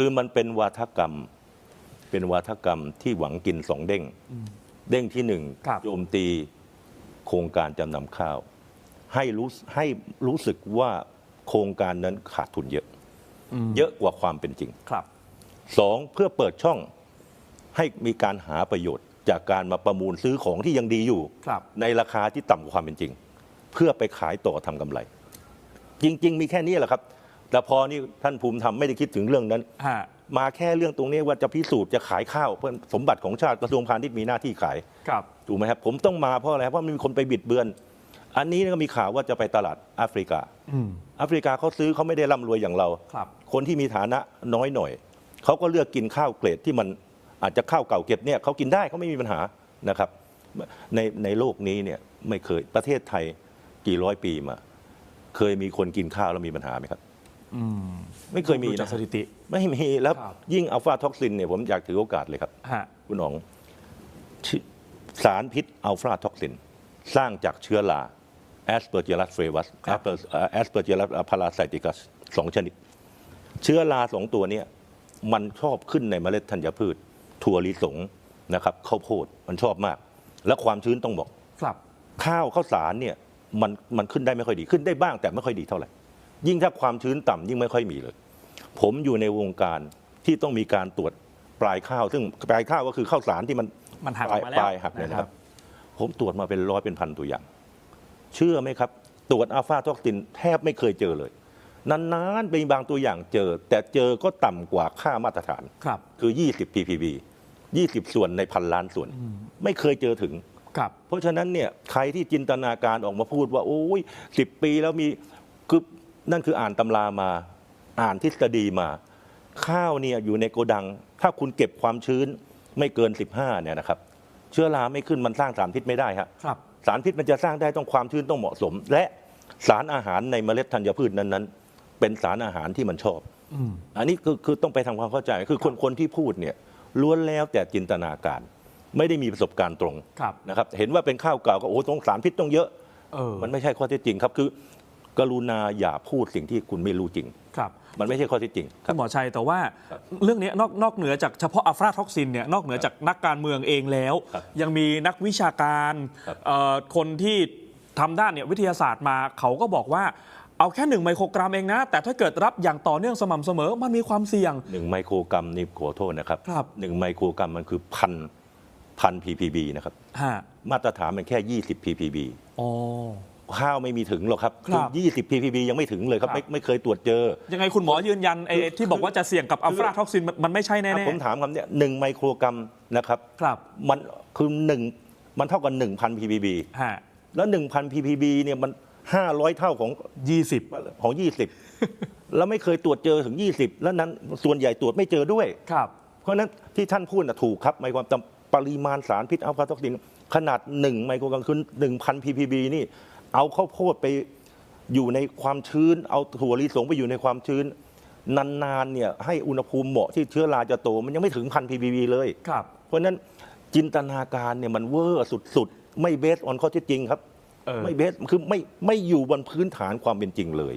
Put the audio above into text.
คือมันเป็นวาทกรรม เป็นวาทกรรมที่หวังกินสองเด้ง เด้งที่หนึ่งครับโจมตีโครงการจำนำข้าว ให้รู้ให้รู้สึกว่าโครงการนั้นขาดทุนเยอะมเยอะกว่าความเป็นจริงครับสองเพื่อเปิดช่องให้มีการหาประโยชน์ จากการมาประมูลซื้อของที่ยังดีอยู่ครับในราคาที่ต่ำกว่าความเป็นจริง เพื่อไปขายต่อทำกำไร จริง ๆ มีแค่นี้แหละครับ แต่พอนี่ท่านภูมิธรรมไม่ได้คิดถึงเรื่องนั้น ฮะ มาแค่เรื่องตรงนี้ว่าจะพิสูจน์จะขายข้าวเพื่อสมบัติของชาติกระทรวงพาณิชย์มีหน้าที่ขาย ครับ ถูกไหมครับผมต้องมาเพราะอะไรเพราะมันมีคนไปบิดเบือน อันนี้ก็มีข่าวว่าจะไปตลาดแอฟริกาอืม แอฟริกาเขาซื้อเขาไม่ได้ร่ำรวยอย่างเรา ครับ คนที่มีฐานะน้อยหน่อยเขาก็เลือกกินข้าวเกรดที่มันอาจจะข้าวเก่าเก็บเนี่ยเขากินได้เขาไม่มีปัญหานะครับในในโลกนี้เนี่ยไม่เคยประเทศไทยกี่ร้อยปีมา เคยมีคนกินข้าวแล้วมีปัญหาไหมครับอืม ไม่เคยมีดูจานะกสถิติไม่มีแล้วครับ ยิ่งอัลฟาท็อกซินเนี่ยผมอยากถือโอกาสเลยครับ ฮะ คุณหนองชื่อสารพิษอัลฟาท็อกซิน สร้างจากเชื้อราแอสเปอร์เจลัสเฟรวัสครับ แอสเปอร์เจลัสพาราไซติกัสสองชนิด เชื้อราสองตัวเนี้มันชอบขึ้นในเมล็ดธัญพืช ถั่วลิสงนะครับข้าวโพดมันชอบมาก และความชื้นต้องบอก ครับ ข้าวข้าวสารเนี่ยมันมันขึ้นได้ไม่ค่อยดีขึ้นได้บ้างแต่ไม่ค่อยดีเท่าไหร่ ยิ่งถ้าความชื้นต่ำยิ่งไม่ค่อยมีเลย ผมอยู่ในวงการที่ต้องมีการตรวจปลายข้าว ซึ่งปลายข้าวก็คือข้าวสารที่มันมันหักปอลาอยกมาแล้วปลายหักเนี่ยนะครับ ผมตรวจมาเป็นร้อยเป็นพันตัวอย่าง เชื่อไหมครับ ตรวจอัลฟาท็อกซินแทบไม่เคยเจอเลยนานๆเป็นบางตัวอย่างเจอ แต่เจอก็ต่ำกว่าค่ามาตรฐานครับคือ 20 ppb 20 ส่วนในพันล้านส่วน ไม่เคยเจอถึงครับเพราะฉะนั้นเนี่ยใครที่จินตนาการออกมาพูดว่า โอ้ยสิบปีแล้วมีคือ นั่นคืออ่านตำรามาอ่านทฤษฎีมา ข้าวเนี่ยอยู่ในโกดัง ถ้าคุณเก็บความชื้นไม่เกิน 15เนี่ยนะครับ เชื้อราไม่ขึ้นมันสร้างสารพิษไม่ได้ครับครับสารพิษมันจะสร้างได้ต้องความชื้นต้องเหมาะสม และสารอาหารในเมล็ดธัญพืชนั้นๆ เป็นสารอาหารที่มันชอบอืมอันนี้คือคือต้องไปทำความเข้าใจคือคนคนที่พูดเนี่ยล้วนแล้วแต่จินตนาการ ไม่ได้มีประสบการณ์ตรงครับนะครับ เห็นว่าเป็นข้าวเก่าก็โอ้ต้องสารพิษต้องเยอะเออมันไม่ใช่ข้อเท็จจริงครับ คือ กรุณาอย่าพูดสิ่งที่คุณไม่รู้จริง ครับมันไม่ใช่ข้อเท็จจริงคคุรับ ณหมอชัยแต่ว่าครับเรื่องนี้นอกนอกเหนือจากเฉพาะอัลฟาท็อกซินเนี่ยนอกเหนือจากนักการเมืองเองแล้ว ครับยังมีนักวิชาการครับ เอ่อคนที่ทำด้านเนี่ยวิทยาศาสตร์มาเขาก็บอกว่าเอาแค่หนึ่งไมโครกรัมเองนะ แต่ถ้าเกิดรับอย่างต่อเนื่องสม่ำเสมอมันมีความเสี่ยง หนึ่งไมโครกรัมนี่ขอโทษนะครับครับ หนึ่งไมโครกรัมมันคือพันพัน ppb นะครับ ฮะมาตรฐานมันแค่ 20 ppb อ๋อ ข้าวไม่มีถึงหรอกครับครับอ20 ppb ยังไม่ถึงเลยครับ ครับ ไม่ไม่เคยตรวจเจอ ยังไงคุณหมอยืนยันไอ้ไอ้ที่บอกว่าจะเสี่ยงกับอัลฟาท็อกซินมันมันไม่ใช่แน่ถ้าผมถามคำเนี้ยหนึ่งไมโครกรัมนะครับๆครับมันคือหนึ่งมันเท่ากับ1,000 ppb ฮะแล้ว 1,000 ppb เนี่ยมัน 500 เท่าของยี่สิบ ของ 20 แล้วไม่เคยตรวจเจอถึง 20 แล้วนั้นส่วนใหญ่ตรวจไม่เจอด้วย ครับ เพราะฉะนั้นที่ท่านพูดนะถูกครับหมายความว่าปริมาณสารพิษอัลฟาท็อกซินขนาด 1 ไมโครกรัมคือ1,000 ppb นี่ เอาข้าวโพดไปอยู่ในความชื้น เอาถั่วลิสงไปอยู่ในความชื้น นานๆเนี่ยให้อุณหภูมิเหมาะที่เชื้อราจะโต มันยังไม่ถึงพัน ppb เลย ครับ เพราะฉะนั้นจินตนาการเนี่ยมันเวอร์สุดๆ ไม่เบสออนข้อเท็จจริงครับ เออ ไม่เบสคือไม่ไม่อยู่บนพื้นฐานความเป็นจริงเลย